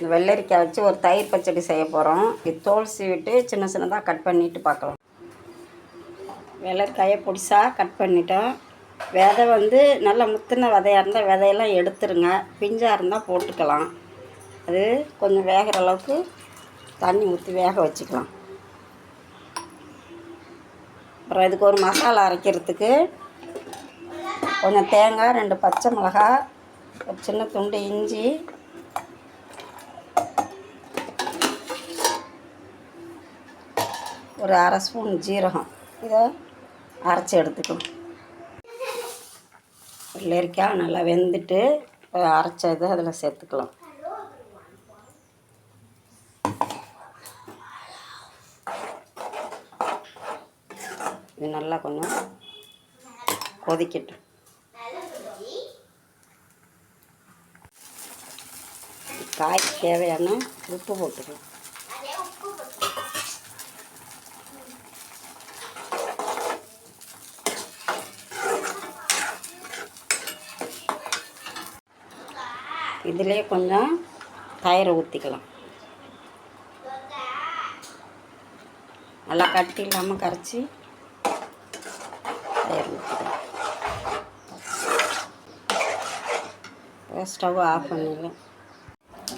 இந்த வெள்ளரிக்காய் வச்சு ஒரு தயிர் பச்சடி செய்ய போகிறோம் இது தோல் சீவிட்டு சின்ன சின்னதாக கட் பண்ணிட்டு பார்க்கலாம். வெள்ளரிக்காயை பொடிசாக கட் பண்ணிட்டோம். விதை வந்து நல்லா முத்தின விதையாக இருந்தால் விதையெல்லாம் எடுத்துருங்க. பிஞ்சாக இருந்தால் போட்டுக்கலாம். அது கொஞ்சம் வேகிற அளவுக்கு தண்ணி ஊற்றி வேக வச்சுக்கலாம். அப்புறம் இதுக்கு ஒரு மசாலா அரைக்கிறதுக்கு கொஞ்சம் தேங்காய் ரெண்டு பச்சை மிளகாய் ஒரு சின்ன துண்டு இஞ்சி ஒரு அரை ஸ்பூன் ஜீரகம். இதை அரைச்சி எடுத்துக்கணும். வெள்ளரிக்காய் நல்லா வெந்துட்டு அரைச்ச இதை அதில் சேர்த்துக்கலாம். இது நல்லா கொஞ்சம் கொதிக்கட்டும். காய்க்கு தேவையான உப்பு போட்டுக்கலாம். இதிலே கொஞ்சம் தயிரை ஊற்றிக்கலாம் நல்லா கட்டி இல்லாமல் கரைச்சி தயிர் ஊற்றிக்கலாம் ஸ்டவ் ஆஃப் பண்ணிடலாம்.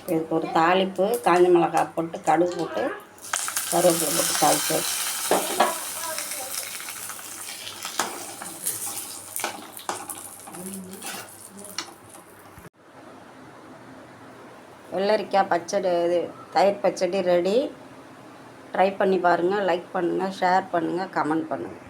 இதுக்கு ஒரு தாளிப்பு காஞ்ச மிளகாய் போட்டு கடுகு போட்டு கருவேப்பிலை போட்டு தாளிச்சு வெள்ளரிக்காய் பச்சடி இது தயிர் பச்சடி ரெடி ட்ரை பண்ணி பாருங்கள் லைக் பண்ணுங்கள் ஷேர் பண்ணுங்கள் கமெண்ட் பண்ணுங்கள்